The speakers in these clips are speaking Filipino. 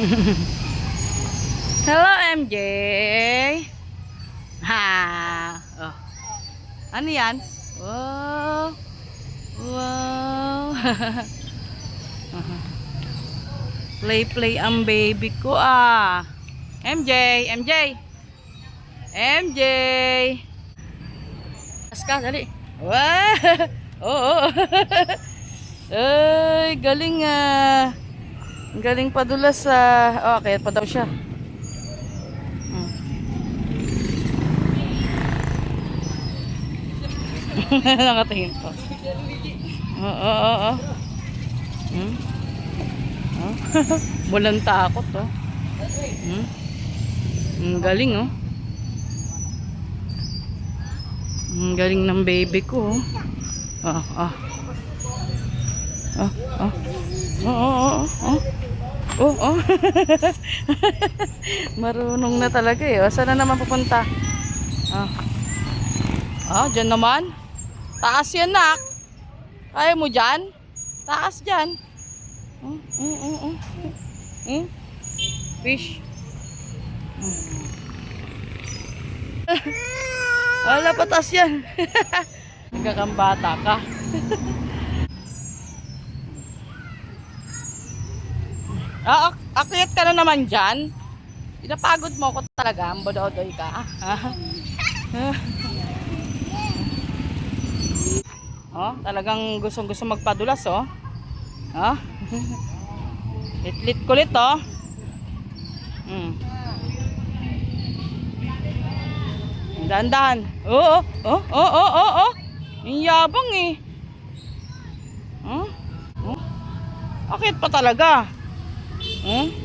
Hello, MJ. Ha. Oh. Ano yan? Wow. Wow. play play ang baby ko ah. MJ, MJ. MJ. Aska, dali. Wow. Oo. Ay, galing ah. Ang Galing padulas sa... Oh, kaya pa daw siya. Hmm. Nakatingin pa. Oo, oo, oo. Hmm? Oh. Walang takot, oh. Hmm? Ang galing, oh. Ang galing ng baby ko, oh. Ah, ah. Ah, ah. Oo, oo, oo. Oh, oh. Marunong na talaga eh. O, saan na naman pupunta? Ah. Ah, dyan naman. Taas yan, nak. Kaya mo dyan? Taas dyan. Mm, mm, mm, mm. Mm. Fish. Mm. Wala, patas yan. Nagkakambata ka. Ah, ak- akyat ka na naman dyan. Pinapagod mo ko talaga. Ang bododoy ka. Oh, talagang gustong gusto magpadulas, oh. Oh. Litlit kulit, oh. Mm. Dahan-dahan. Oo, oh, oh, oh, oh, oh. Ang yabang, eh. Oh? Oh? Akit pa talaga. Hmm?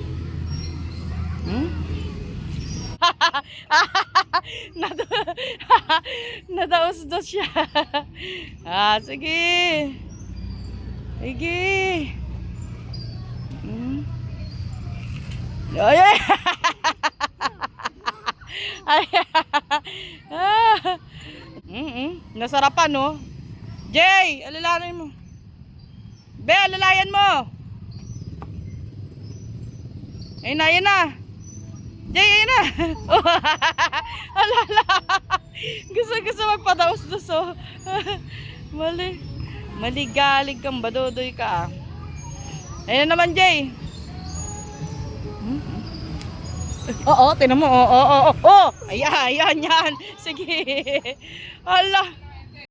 Hmm? Nada Nadaos-dos siya. ah, sige. Sige. Hmm? Ay, ay. ay. ah. Mm -mm. Nasarapan, no? Jay, alalayan mo. Be, alalayan mo. Ayun na, ayun na. Jay, ayun na. Alala. Gusto, gusto magpadaos-dos, oh. Mali. Maligalig kang badodoy ka. ah. Ayun na naman, Jay. Hmm? Oo, tinan mo. Oo, oo, oo. Ayan, ayan, yan. Sige. Ala.